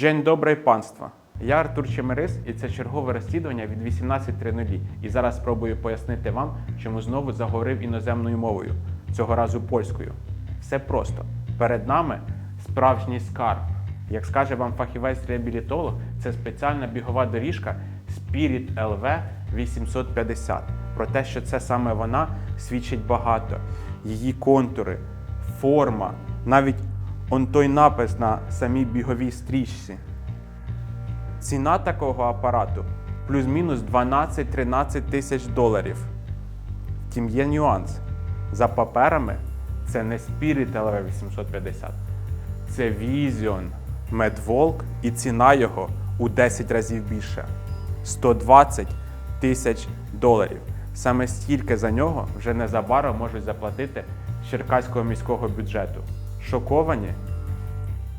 День добре панства. Я Артур Чемерис, і це чергове розслідування від 18.00. І зараз спробую пояснити вам, чому знову заговорив іноземною мовою, цього разу польською. Все просто. Перед нами справжній скарб. Як скаже вам фахівець-реабілітолог, це спеціальна бігова доріжка Spirit LV 850. Про те, що це саме вона, свідчить багато. Її контури, форма, навіть он той напис на самій біговій стрічці. Ціна такого апарату плюс-мінус 12-13 тисяч доларів. Втім, є нюанс. За паперами це не Spirit LV 850, це Vision Medwalk і ціна його у 10 разів більше 120 тисяч доларів. Саме стільки за нього вже незабаром можуть заплатити з Черкаського міського бюджету. Шоковані?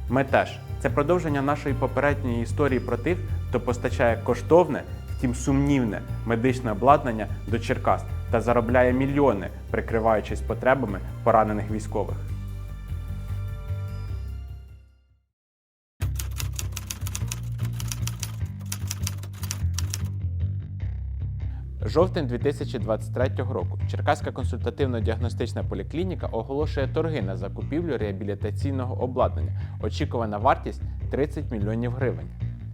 Ми теж. Це продовження нашої попередньої історії про тих, хто постачає коштовне, втім сумнівне медичне обладнання до Черкас та заробляє мільйони, прикриваючись потребами поранених військових. Жовтень 2023 року Черкаська консультативно-діагностична поліклініка оголошує торги на закупівлю реабілітаційного обладнання. Очікувана вартість 30 мільйонів гривень.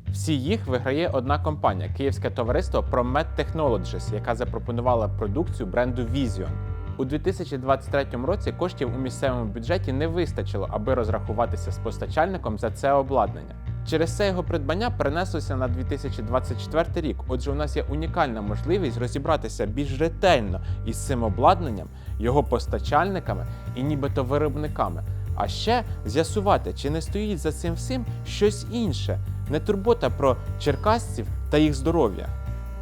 Всі їх виграє одна компанія Київське товариство ProMed Technologies, яка запропонувала продукцію бренду Vision. У 2023 році коштів у місцевому бюджеті не вистачило, аби розрахуватися з постачальником за це обладнання. Через це його придбання перенеслося на 2024 рік. Отже, у нас є унікальна можливість розібратися більш ретельно із цим обладнанням, його постачальниками і нібито виробниками. А ще з'ясувати, чи не стоїть за цим всім щось інше, не турбота про черкасців та їх здоров'я.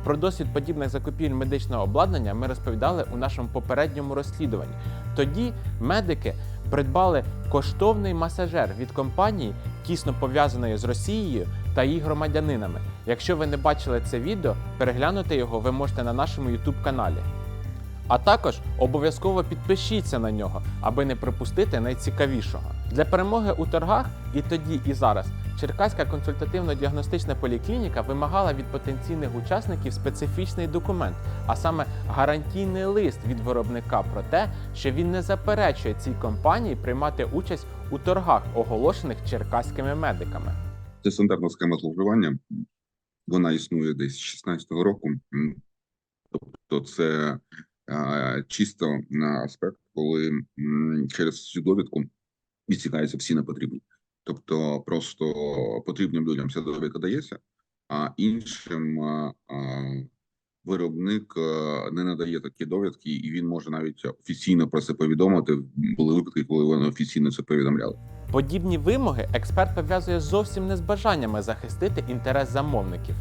Про досвід подібних закупівель медичного обладнання ми розповідали у нашому попередньому розслідуванні. Тоді медики придбали коштовний масажер від компанії, тісно пов'язаної з Росією та її громадянинами. Якщо ви не бачили це відео, переглянути його ви можете на нашому YouTube каналі. А також обов'язково підпишіться на нього, аби не пропустити найцікавішого. Для перемоги у торгах і тоді, і зараз Черкаська консультативно-діагностична поліклініка вимагала від потенційних учасників специфічний документ, а саме гарантійний лист від виробника про те, що він не заперечує цій компанії приймати участь у торгах, оголошених черкаськими медиками. Це стандартна схема зловживання. Вона існує десь з 16-го року. Тобто, це е, чисто на аспект, коли через цю довідку відсікаються всі непотрібні. Тобто, просто потрібним людям ця довідка дається, а іншим е, виробник е, не надає такі довідки, і він може навіть офіційно про це повідомити. Були випадки, коли вони офіційно це повідомляли. Подібні вимоги експерт пов'язує зовсім не з бажаннями захистити інтерес замовників.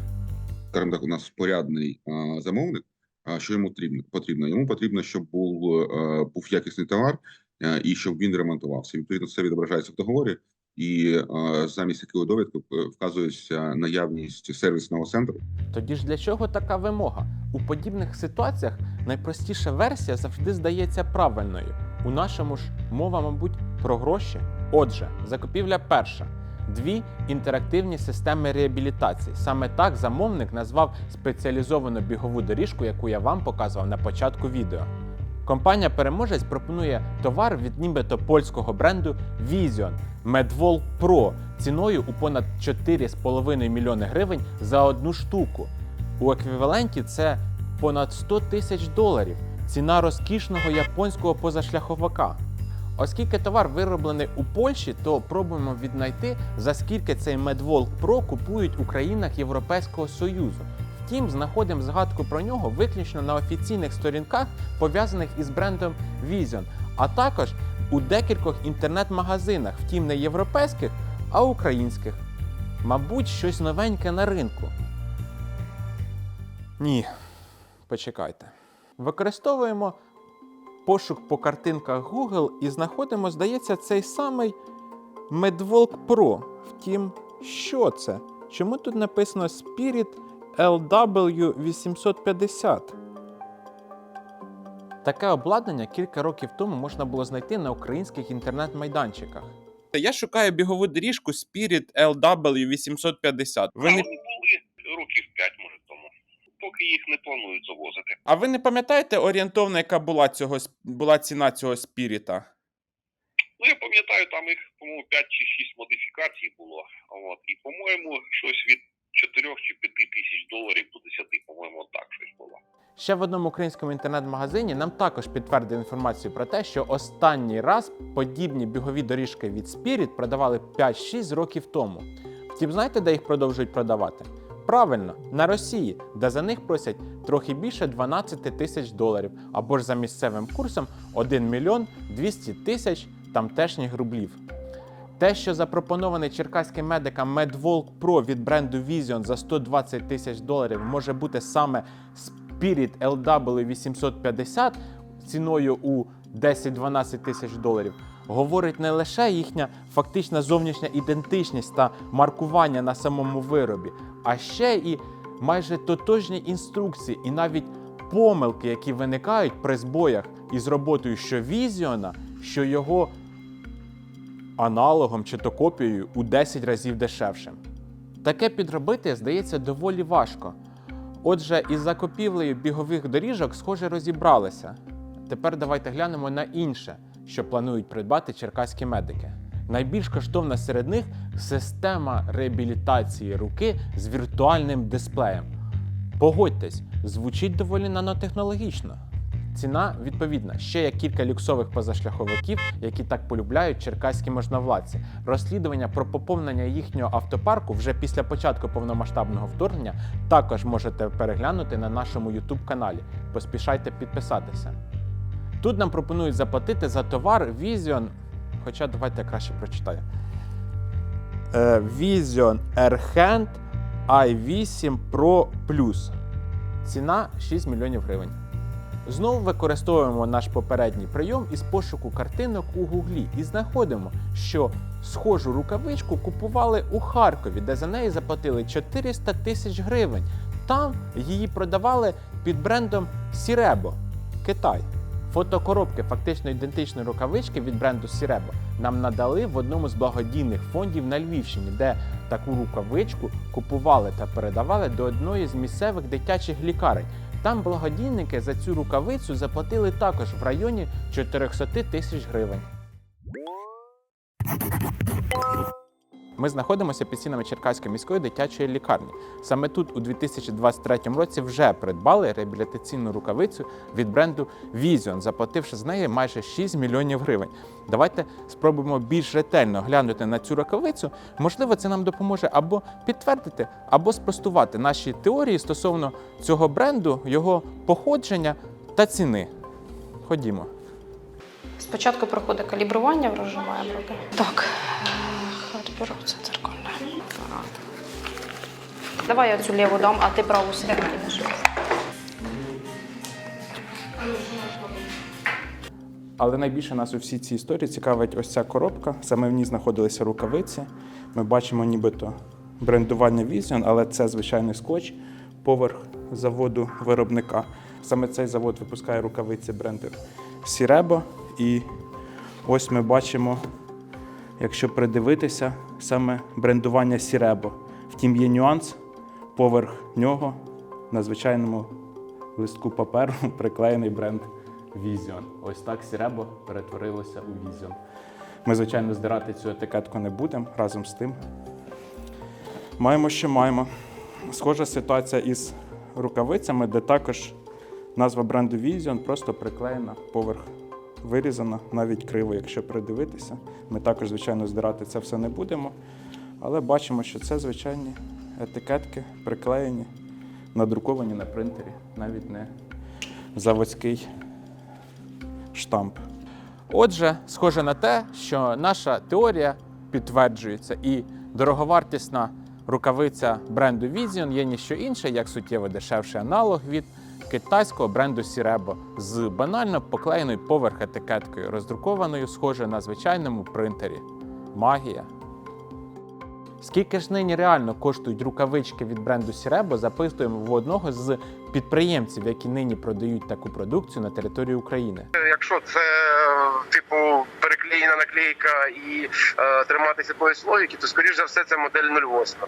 скажімо так, у нас порядний а, замовник. А що йому потрібно? Йому потрібно, щоб був е, був якісний товар е, і щоб він ремонтувався. Відповідно, це відображається в договорі, і замість такої довідки е, вказується наявність сервісного центру. Тоді ж для чого така вимога? У подібних ситуаціях найпростіша версія завжди здається правильною. У нашому ж мова, мабуть, про гроші. Отже, закупівля перша. Дві інтерактивні системи реабілітації. Саме так замовник назвав спеціалізовану бігову доріжку, яку я вам показував на початку відео. Компанія-переможець пропонує товар від нібито польського бренду Vision Medwall Pro ціною у понад 4,5 мільйони гривень за одну штуку. У еквіваленті це понад 100 тисяч доларів. Ціна розкішного японського позашляховика. Оскільки товар вироблений у Польщі, то пробуємо віднайти, за скільки цей Medwalk Pro купують у країнах Європейського Союзу. Втім, знаходимо згадку про нього виключно на офіційних сторінках, пов'язаних із брендом Vision, а також у декількох інтернет-магазинах, втім не європейських, а українських. Мабуть, щось новеньке на ринку. Ні, почекайте. Використовуємо пошук по картинках Google і знаходимо, здається, цей самий Medwalk Pro. Втім, що це? Чому тут написано Spirit LW850? Таке обладнання кілька років тому можна було знайти на українських інтернет-майданчиках. Я шукаю бігову доріжку Spirit LW 850. Ви не... Вони були років 5, може тому. Поки їх не планують завозити. А ви не пам'ятаєте орієнтовно, яка була, цього, була ціна цього спіріта? Ну, я пам'ятаю, там їх, по-моєму, 5 чи 6 модифікацій було. От. І, по-моєму, щось від 4 чи 5 тисяч доларів до 10, по-моєму, так щось було. Ще в одному українському інтернет-магазині нам також підтвердили інформацію про те, що останній раз подібні бігові доріжки від Spirit продавали 5-6 років тому. Втім, знаєте, де їх продовжують продавати? Правильно, на Росії, де за них просять трохи більше 12 тисяч доларів, або ж за місцевим курсом 1 мільйон 200 тисяч тамтешніх рублів. Те, що запропонований черкаським медикам MedVolk Pro від бренду Vision за 120 тисяч доларів може бути саме Spirit LW 850 ціною у 10-12 тисяч доларів, говорить не лише їхня фактична зовнішня ідентичність та маркування на самому виробі, а ще і майже тотожні інструкції і навіть помилки, які виникають при збоях із роботою що Візіона, що його аналогом чи то копією у 10 разів дешевшим. Таке підробити здається доволі важко. Отже, із закупівлею бігових доріжок, схоже, розібралися. Тепер давайте глянемо на інше, що планують придбати черкаські медики. Найбільш коштовна серед них система реабілітації руки з віртуальним дисплеєм. Погодьтесь, звучить доволі нанотехнологічно. Ціна відповідна. Ще є кілька люксових позашляховиків, які так полюбляють черкаські можновладці. Розслідування про поповнення їхнього автопарку вже після початку повномасштабного вторгнення також можете переглянути на нашому YouTube каналі. Поспішайте підписатися. Тут нам пропонують заплатити за товар Vision. Хоча давайте я краще прочитаю. Е, Vision Airhand i8 Pro Plus. Ціна 6 мільйонів гривень. Знову використовуємо наш попередній прийом із пошуку картинок у Гуглі і знаходимо, що схожу рукавичку купували у Харкові, де за неї заплатили 400 тисяч гривень. Там її продавали під брендом Sirebo, Китай. Фото коробки фактично ідентичної рукавички від бренду Sirebo нам надали в одному з благодійних фондів на Львівщині, де таку рукавичку купували та передавали до одної з місцевих дитячих лікарень. Там благодійники за цю рукавицю заплатили також в районі 400 тисяч гривень. Ми знаходимося під стінами Черкаської міської дитячої лікарні. Саме тут у 2023 році вже придбали реабілітаційну рукавицю від бренду Vision, заплативши з неї майже 6 мільйонів гривень. Давайте спробуємо більш ретельно глянути на цю рукавицю. Можливо, це нам допоможе або підтвердити, або спростувати наші теорії стосовно цього бренду, його походження та ціни. Ходімо. Спочатку проходить калібрування, розжимаємо руки. Так, беру це дзеркальне. Давай я цю ліву дам, а ти праву кинеш. Але найбільше нас у всій цій історії цікавить ось ця коробка. Саме в ній знаходилися рукавиці. Ми бачимо нібито брендування Vision, але це звичайний скотч поверх заводу виробника. Саме цей завод випускає рукавиці бренду Sirebo. І ось ми бачимо, якщо придивитися, саме брендування Sirebo. Втім, є нюанс поверх нього на звичайному листку паперу приклеєний бренд Vision. Ось так Sirebo перетворилося у Vision. Ми, звичайно, здирати цю етикетку не будемо разом з тим. Маємо, що маємо. Схожа ситуація із рукавицями, де також назва бренду Vision просто приклеєна поверх вирізана, навіть криво, якщо придивитися. Ми також, звичайно, здирати це все не будемо. Але бачимо, що це звичайні етикетки, приклеєні, надруковані на принтері, навіть не заводський штамп. Отже, схоже на те, що наша теорія підтверджується, і дороговартісна рукавиця бренду Vision є ніщо інше, як суттєво дешевший аналог від китайського бренду Sirebo з банально поклеєною поверх етикеткою, роздрукованою схоже на звичайному принтері. Магія. Скільки ж нині реально коштують рукавички від бренду Sirebo, запитуємо в одного з підприємців, які нині продають таку продукцію на території України. Якщо це, типу, переклі... наклеєна наклейка і е, триматися якоїсь логіки, то скоріш за все це модель 08.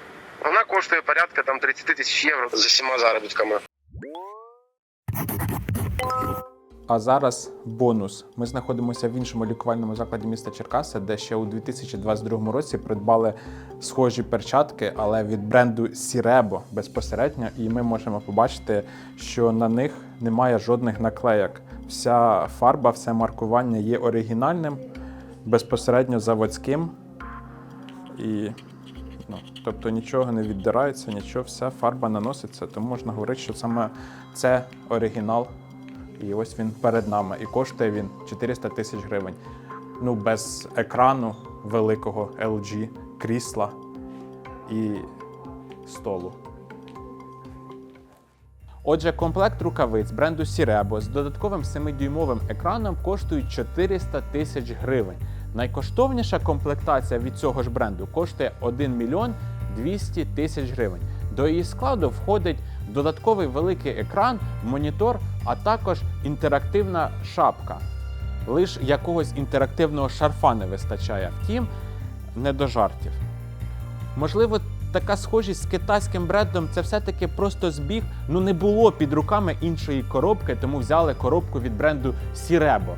Вона коштує порядка там 30 тисяч євро з усіма заробітками. А зараз бонус. Ми знаходимося в іншому лікувальному закладі міста Черкаси, де ще у 2022 році придбали схожі перчатки, але від бренду Сіребо безпосередньо. І ми можемо побачити, що на них немає жодних наклеєк. Вся фарба, все маркування є оригінальним, безпосередньо заводським. І Ну, тобто нічого не віддирається, нічого, вся фарба наноситься, тому можна говорити, що саме це оригінал. І ось він перед нами. І коштує він 400 тисяч гривень. Ну, без екрану великого LG, крісла і столу. Отже, комплект рукавиць бренду Sirebo з додатковим 7-дюймовим екраном коштує 400 тисяч гривень. Найкоштовніша комплектація від цього ж бренду коштує 1 мільйон 200 тисяч гривень. До її складу входить додатковий великий екран, монітор, а також інтерактивна шапка. Лиш якогось інтерактивного шарфа не вистачає. Втім, не до жартів. Можливо, така схожість з китайським брендом це все-таки просто збіг. Ну не було під руками іншої коробки, тому взяли коробку від бренду Sirebo.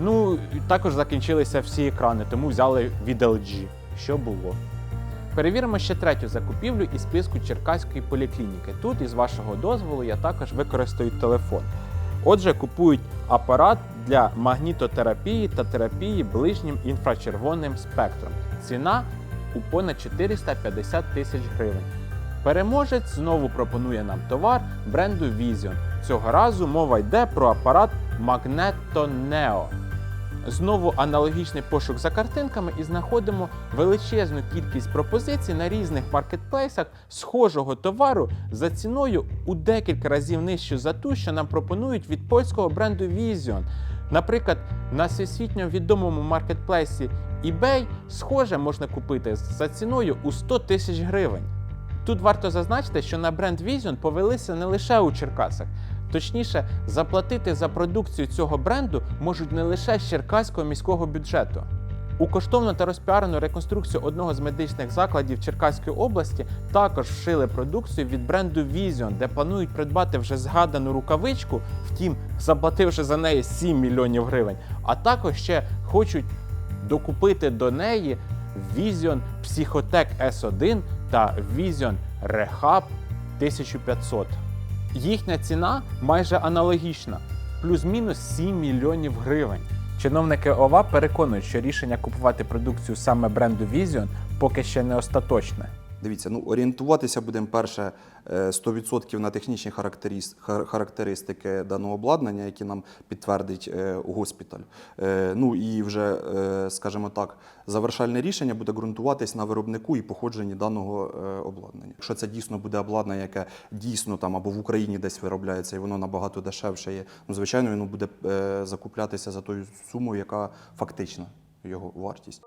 Ну, також закінчилися всі екрани, тому взяли від LG. Що було? Перевіримо ще третю закупівлю із списку Черкаської поліклініки. Тут, із вашого дозволу, я також використаю телефон. Отже, купують апарат для магнітотерапії та терапії ближнім інфрачервоним спектром. Ціна у понад 450 тисяч гривень. Переможець знову пропонує нам товар бренду Vision. Цього разу мова йде про апарат Magneto Neo. Знову аналогічний пошук за картинками і знаходимо величезну кількість пропозицій на різних маркетплейсах схожого товару за ціною у декілька разів нижчу за ту, що нам пропонують від польського бренду Vision. Наприклад, на всесвітньо відомому маркетплейсі eBay схоже можна купити за ціною у 100 тисяч гривень. Тут варто зазначити, що на бренд Vision повелися не лише у Черкасах. Точніше, заплатити за продукцію цього бренду можуть не лише з черкаського міського бюджету. У коштовну та розпіарену реконструкцію одного з медичних закладів Черкаської області також вшили продукцію від бренду Vision, де планують придбати вже згадану рукавичку, втім, заплативши за неї 7 мільйонів гривень, а також ще хочуть докупити до неї Vision Psychotech S1 та Vision Rehab 1500. Їхня ціна майже аналогічна, плюс-мінус 7 мільйонів гривень. Чиновники ОВА переконують, що рішення купувати продукцію саме бренду Vision поки ще не остаточне. Дивіться, ну орієнтуватися будемо перше е, 100% на технічні характеристики даного обладнання, які нам підтвердить е, госпіталь. Е, Ну і вже, е, скажімо так, завершальне рішення буде ґрунтуватись на виробнику і походженні даного е, обладнання. Якщо це дійсно буде обладнання, яке дійсно там або в Україні десь виробляється, і воно набагато дешевше є, ну звичайно, воно буде е, закуплятися за тою сумою, яка фактична його вартість.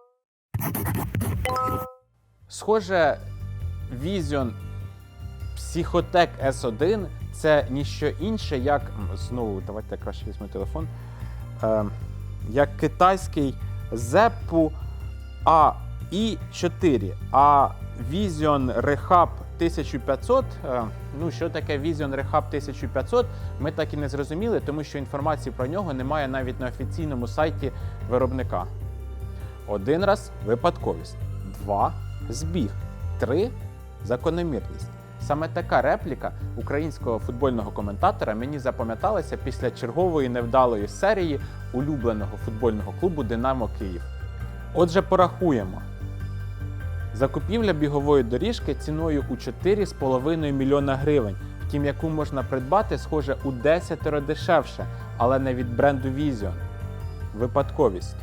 Схоже, Vision Psychotech S1 це ніщо інше, як знову давайте краще візьму телефон. Е, як китайський Zeppu AI4, а Vision Rehab 1500. е, Ну, що таке Vision Rehab 1500, ми так і не зрозуміли, тому що інформації про нього немає навіть на офіційному сайті виробника. Один раз випадковість, два збіг, три закономірність. Саме така репліка українського футбольного коментатора мені запам'яталася після чергової невдалої серії улюбленого футбольного клубу Динамо Київ. Отже, порахуємо. Закупівля бігової доріжки ціною у 4,5 мільйона гривень, втім яку можна придбати, схоже, у 10 дешевше, але не від бренду Vision. Випадковість.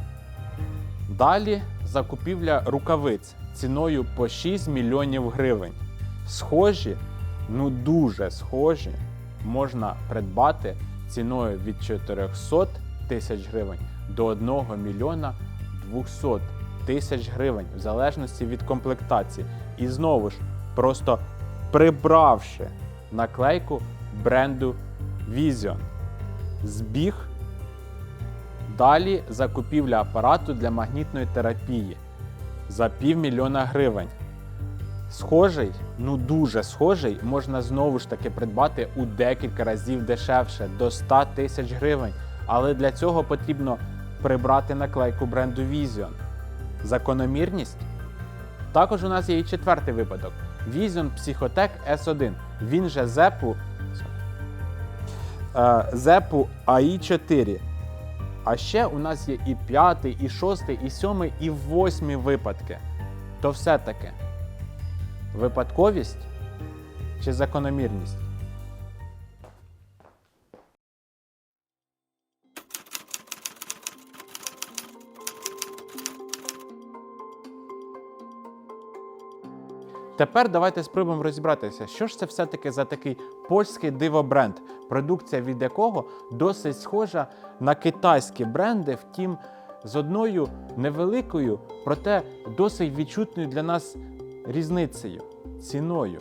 Далі закупівля рукавиць ціною по 6 мільйонів гривень. Схожі, ну дуже схожі, можна придбати ціною від 400 тисяч гривень до 1 мільйона 200 тисяч гривень, в залежності від комплектації. І знову ж, просто прибравши наклейку бренду Vision. Збіг Далі закупівля апарату для магнітної терапії за півмільйона гривень. Схожий, ну дуже схожий, можна знову ж таки придбати у декілька разів дешевше до 100 тисяч гривень. Але для цього потрібно прибрати наклейку бренду Vision. Закономірність? Також у нас є і четвертий випадок: Vision Psychotech S1. Він же ZEPU, е, ZEPU AI4. А ще у нас є і п'ятий, і шостий, і сьомий, і восьмий випадки. То все-таки випадковість чи закономірність? Тепер давайте спробуємо розібратися, що ж це все-таки за такий польський дивобренд, продукція від якого досить схожа на китайські бренди, втім, з одною невеликою, проте досить відчутною для нас різницею ціною.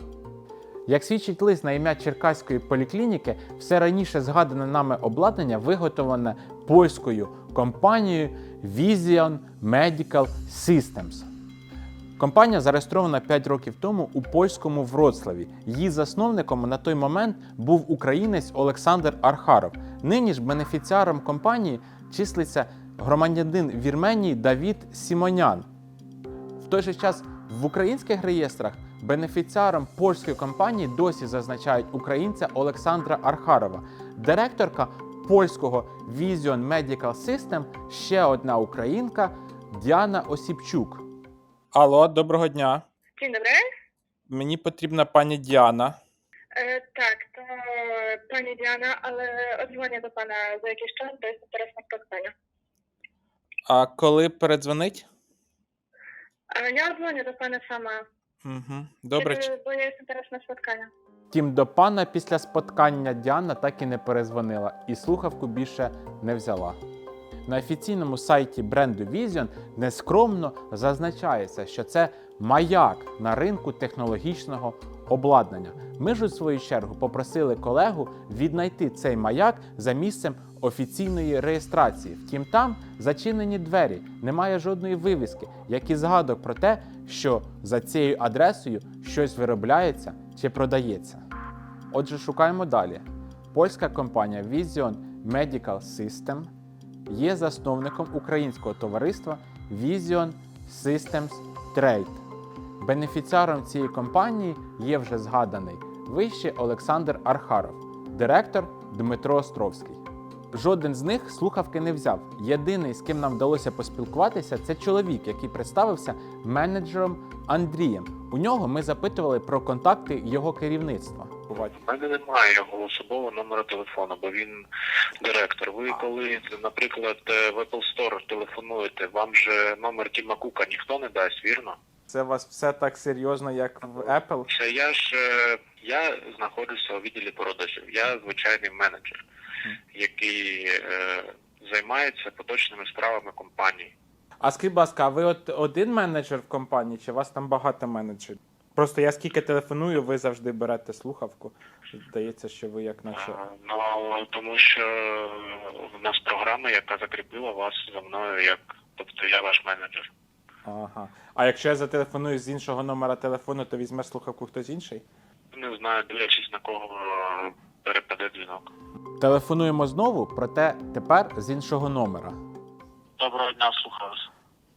Як свідчить лист на ім'я Черкаської поліклініки, все раніше згадане нами обладнання виготовлене польською компанією Vision Medical Systems. Компанія зареєстрована 5 років тому у польському Вроцлаві. Її засновником на той момент був українець Олександр Архаров. Нині ж бенефіціаром компанії числиться громадянин Вірменії Давід Сімонян. В той же час в українських реєстрах бенефіціаром польської компанії досі зазначають українця Олександра Архарова, директорка польського Vision Medical System, ще одна українка Діана Осіпчук. Алло, доброго дня. Dzień dobry. Мені потрібна пані Діана. E, tak, to pani Diana, ale odzwonię do pana za jakiś czas, bo jestem teraz na spotkaniu. А коли передзвонить? Ale ja odzwonię do pana sama, Угу. Добре. kiedy, bo ja jestem teraz na spotkaniu. Втім, до пана після споткання Діана так і не перезвонила і слухавку більше не взяла. На офіційному сайті бренду Vision нескромно зазначається, що це маяк на ринку технологічного обладнання. Ми ж у свою чергу попросили колегу віднайти цей маяк за місцем офіційної реєстрації. Втім, там зачинені двері, немає жодної вивіски, як і згадок про те, що за цією адресою щось виробляється чи продається. Отже, шукаємо далі. Польська компанія Vision Medical System є засновником українського товариства Vision Systems Trade. Бенефіціаром цієї компанії є вже згаданий вище Олександр Архаров, директор Дмитро Островський. Жоден з них слухавки не взяв. Єдиний, з ким нам вдалося поспілкуватися, це чоловік, який представився менеджером Андрієм. У нього ми запитували про контакти його керівництва. У мене немає його особового номера телефону, бо він директор. Ви коли, наприклад, е, в Apple Store телефонуєте, вам же номер Тіма Кука ніхто не дасть, вірно? Це у вас все так серйозно, як в Apple? Це я ж е, я знаходжуся у відділі продажів. Я звичайний менеджер, який е, займається поточними справами компанії. А скажіть, будь ласка, а ви от один менеджер в компанії, чи у вас там багато менеджерів? Просто я скільки телефоную, ви завжди берете слухавку. Здається, що ви як наче. Ну тому що в нас програма, яка закріпила вас за мною, як тобто я ваш менеджер. Ага. А якщо я зателефоную з іншого номера телефону, то візьме слухавку хтось інший? Не знаю, дивлячись на кого е, перепаде дзвінок. Телефонуємо знову, проте тепер з іншого номера. Доброго дня, слухаю вас.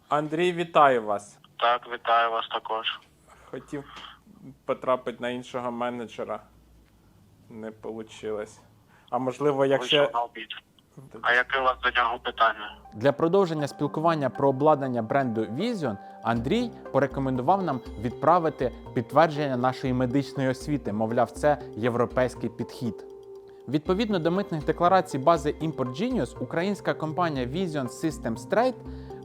Андрій, вітаю вас. Так, вітаю вас також. Хотів потрапити на іншого менеджера. Не вийшло. А можливо, якщо. А яке у вас до нього питання? Для продовження спілкування про обладнання бренду Vision Андрій порекомендував нам відправити підтвердження нашої медичної освіти. Мовляв, це європейський підхід. Відповідно до митних декларацій бази Import Genius, українська компанія Vision Systems Trade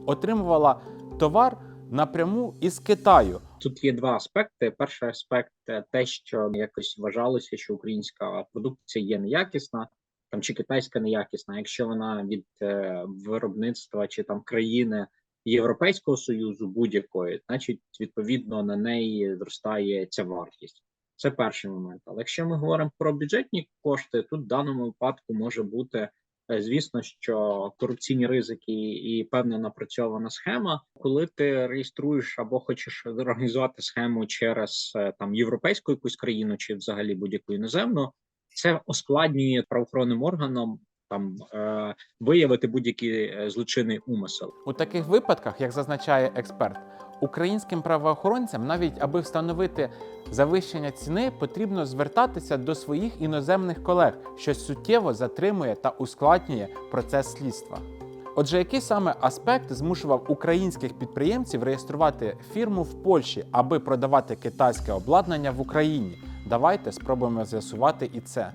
отримувала товар напряму із Китаю. Тут є два аспекти. Перший аспект те, що якось вважалося, що українська продукція є неякісна, там чи китайська неякісна. Якщо вона від е, виробництва чи там країни Європейського союзу будь-якої, значить відповідно на неї зростає ця вартість. Це перший момент. Але якщо ми говоримо про бюджетні кошти, тут в даному випадку може бути Звісно, що корупційні ризики і певна напрацьована схема, коли ти реєструєш або хочеш організувати схему через е, там європейську якусь країну чи взагалі будь-яку іноземну, це ускладнює правоохоронним органам там е, виявити будь-який е, злочинний умисел. У таких випадках, як зазначає експерт, українським правоохоронцям, навіть аби встановити завищення ціни, потрібно звертатися до своїх іноземних колег, що суттєво затримує та ускладнює процес слідства. Отже, який саме аспект змушував українських підприємців реєструвати фірму в Польщі, аби продавати китайське обладнання в Україні? Давайте спробуємо з'ясувати і це.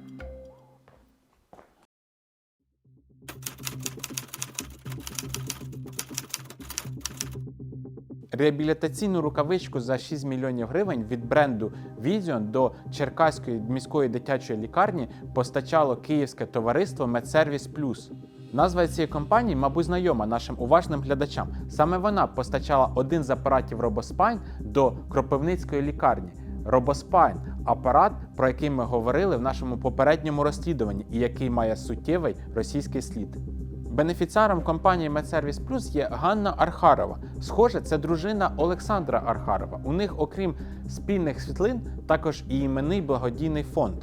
Реабілітаційну рукавичку за 6 мільйонів гривень від бренду Vision до Черкаської міської дитячої лікарні постачало київське товариство Медсервіс Плюс. Назва цієї компанії, мабуть, знайома нашим уважним глядачам. Саме вона постачала один з апаратів Робоспайн до Кропивницької лікарні. Робоспайн апарат, про який ми говорили в нашому попередньому розслідуванні, і який має суттєвий російський слід. Бенефіціаром компанії Медсервіс Плюс є Ганна Архарова. Схоже, це дружина Олександра Архарова. У них, окрім спільних світлин, також і іменний благодійний фонд.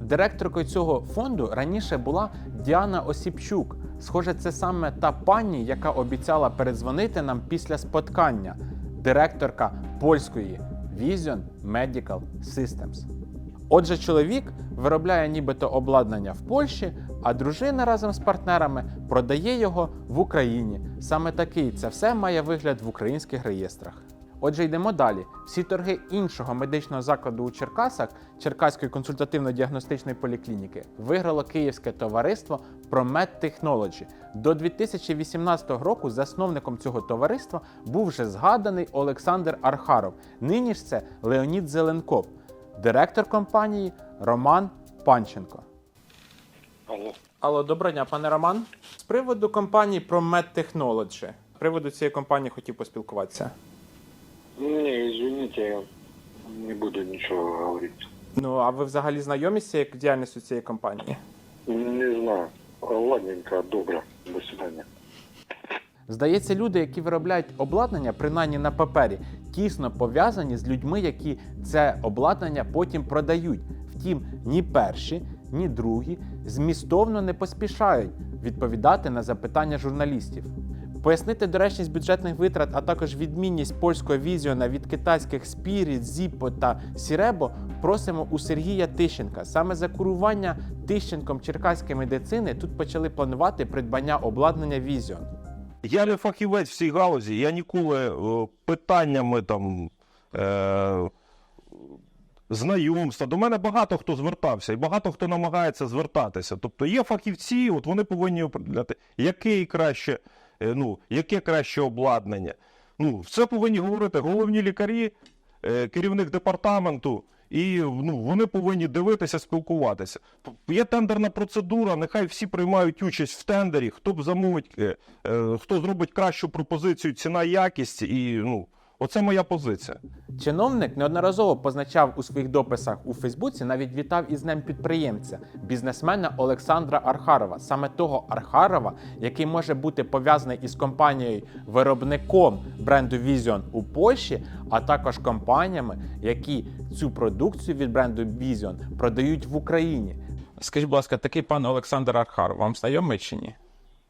Директоркою цього фонду раніше була Діана Осіпчук. Схоже, це саме та пані, яка обіцяла передзвонити нам після споткання, директорка польської Vision Medical Systems. Отже, чоловік виробляє нібито обладнання в Польщі, а дружина разом з партнерами продає його в Україні. Саме такий це все має вигляд в українських реєстрах. Отже, йдемо далі. Всі торги іншого медичного закладу у Черкасах Черкаської консультативно-діагностичної поліклініки виграло київське товариство ProMed Technology. До 2018 року засновником цього товариства був вже згаданий Олександр Архаров. Нині ж це Леонід Зеленков, директор компанії Роман Панченко. Алло. Алло, доброго дня, пане Роман. З приводу компанії ProMed Technology. З приводу цієї компанії хотів поспілкуватися. Не, извините, я не буду ничего говорить. Ну, а ви взагалі знайомі з цією діяльністю цієї компанії? Не знаю. Ладненько, добро. До свидания. Здається, люди, які виробляють обладнання, принаймні на папері, тісно пов'язані з людьми, які це обладнання потім продають. Втім, ні перші, ні другі змістовно не поспішають відповідати на запитання журналістів. Пояснити доречність бюджетних витрат, а також відмінність польського візіона від китайських Spirit, Zippo та Sirebo просимо у Сергія Тищенка. Саме за курування Тищенком черкаської медицини тут почали планувати придбання обладнання Vision. Я не фахівець в цій галузі, я ніколи е, питаннями там. Е, Знайомства. До мене багато хто звертався, і багато хто намагається звертатися. Тобто є фахівці, от вони повинні определяти, яке краще, е, ну, яке краще обладнання. Ну, все повинні говорити головні лікарі, е, керівник департаменту, і ну, вони повинні дивитися, спілкуватися. Є тендерна процедура, нехай всі приймають участь в тендері, хто б замовить, е, хто зробить кращу пропозицію, ціна, якість, і ну, оце моя позиція. Чиновник неодноразово позначав у своїх дописах у Фейсбуці, навіть вітав із днем підприємця, бізнесмена Олександра Архарова, саме того Архарова, який може бути пов'язаний із компанією виробником бренду Vision у Польщі, а також компаніями, які цю продукцію від бренду Vision продають в Україні. Скажіть, будь ласка, такий пан Олександр Архаров, вам знайомий чи ні?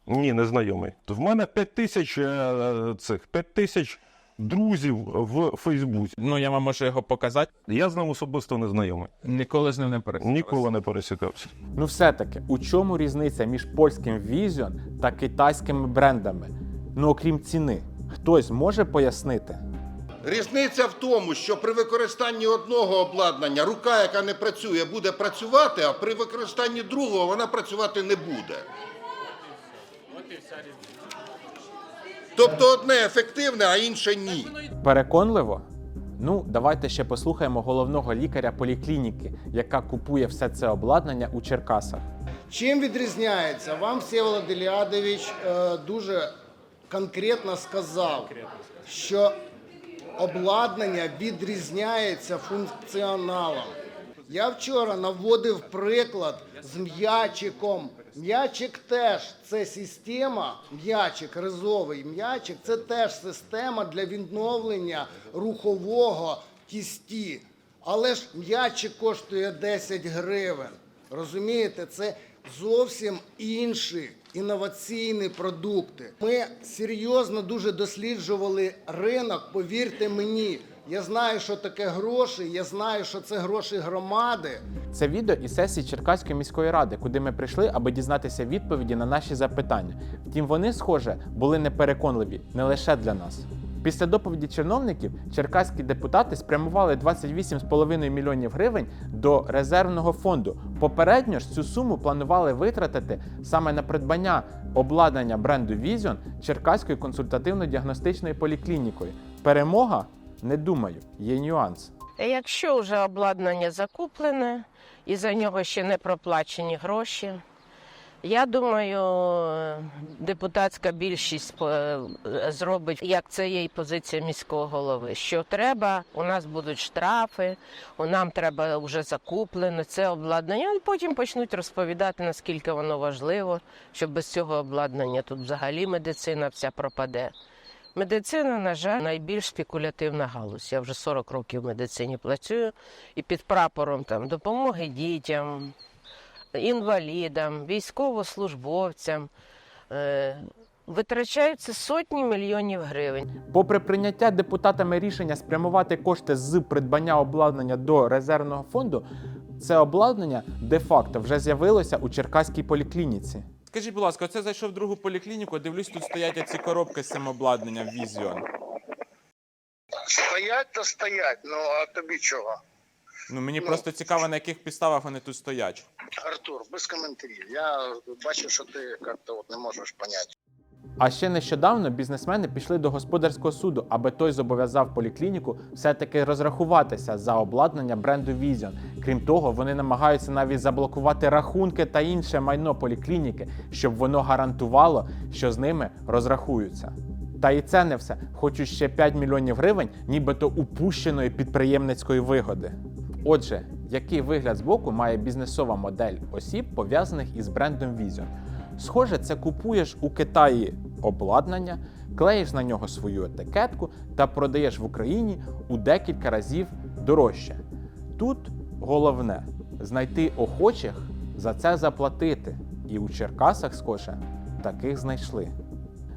Ні, не знайомий. В мене 5 тисяч е, цих 5 тисяч друзів в Фейсбуці. Ну я вам можу його показати. Я з ним особисто не знайомий. Ніколи з ним не пересікався. Ніколи не пересікався. Ну, все-таки, у чому різниця між польським Vision та китайськими брендами? Ну, окрім ціни, хтось може пояснити? Різниця в тому, що при використанні одного обладнання рука, яка не працює, буде працювати, а при використанні другого вона працювати не буде. Тобто одне ефективне, а інше ні. Переконливо? Ну, давайте ще послухаємо головного лікаря поліклініки, яка купує все це обладнання у Черкасах. Чим відрізняється? Вам Всеволод Іліадович е, дуже конкретно сказав, що обладнання відрізняється функціоналом. Я вчора наводив приклад з м'ячиком М'ячик теж це система, м'ячик, ризовий м'ячик, це теж система для відновлення рухового кісті. Але ж м'ячик коштує 10 гривень. Розумієте, це зовсім інші інноваційні продукти. Ми серйозно дуже досліджували ринок, повірте мені. Я знаю, що таке гроші, я знаю, що це гроші громади. Це відео із сесії Черкаської міської ради, куди ми прийшли, аби дізнатися відповіді на наші запитання. Втім, вони, схоже, були непереконливі не лише для нас. Після доповіді чиновників черкаські депутати спрямували 28,5 мільйонів гривень до резервного фонду. Попередньо ж цю суму планували витратити саме на придбання обладнання бренду Vision Черкаською консультативно-діагностичною поліклінікою. Перемога? Не думаю, є нюанс. Якщо вже обладнання закуплене і за нього ще не проплачені гроші, я думаю, депутатська більшість е, зробить, як це є і позиція міського голови. Що треба, у нас будуть штрафи, у нам треба вже закуплено це обладнання, і потім почнуть розповідати, наскільки воно важливо, що без цього обладнання тут взагалі медицина вся пропаде. Медицина, на жаль, найбільш спекулятивна галузь. Я вже 40 років в медицині працюю і під прапором там допомоги дітям, інвалідам, військовослужбовцям. Е, Витрачаються сотні мільйонів гривень. Попри прийняття депутатами рішення спрямувати кошти з придбання обладнання до резервного фонду, це обладнання де-факто вже з'явилося у Черкаській поліклініці. Скажіть, будь ласка, оце зайшов в другу поліклініку, дивлюсь, тут стоять ці коробки з самообладнання Vision. Стоять то стоять, ну а тобі чого? Ну мені Ну. просто цікаво, на яких підставах вони тут стоять. Артур, без коментарів. Я бачу, що ти як-то от не можеш поняти. А ще нещодавно бізнесмени пішли до господарського суду, аби той зобов'язав поліклініку все-таки розрахуватися за обладнання бренду Vision. Крім того, вони намагаються навіть заблокувати рахунки та інше майно поліклініки, щоб воно гарантувало, що з ними розрахуються. Та і це не все. Хочуть ще 5 мільйонів гривень, нібито упущеної підприємницької вигоди. Отже, який вигляд збоку має бізнесова модель осіб, пов'язаних із брендом Vision? Схоже, це купуєш у Китаї обладнання, клеїш на нього свою етикетку та продаєш в Україні у декілька разів дорожче. Тут головне знайти охочих за це заплатити. І у Черкасах, схоже, таких знайшли.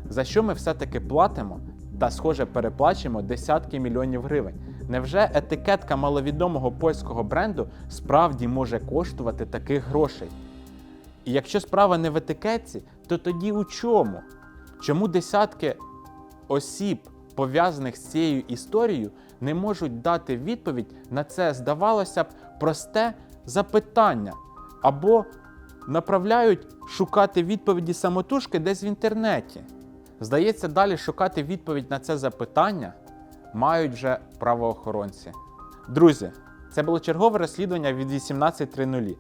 За що ми все-таки платимо та, схоже, переплачуємо десятки мільйонів гривень. Невже етикетка маловідомого польського бренду справді може коштувати таких грошей? І якщо справа не в етикетці, то тоді у чому? Чому десятки осіб, пов'язаних з цією історією, не можуть дати відповідь на це, здавалося б, просте запитання або направляють шукати відповіді самотужки десь в інтернеті? Здається, далі шукати відповідь на це запитання мають вже правоохоронці. Друзі, це було чергове розслідування від 18.00.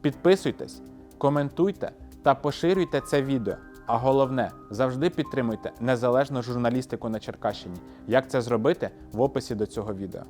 Підписуйтесь, коментуйте та поширюйте це відео. А головне, завжди підтримуйте незалежну журналістику на Черкащині. Як це зробити в описі до цього відео.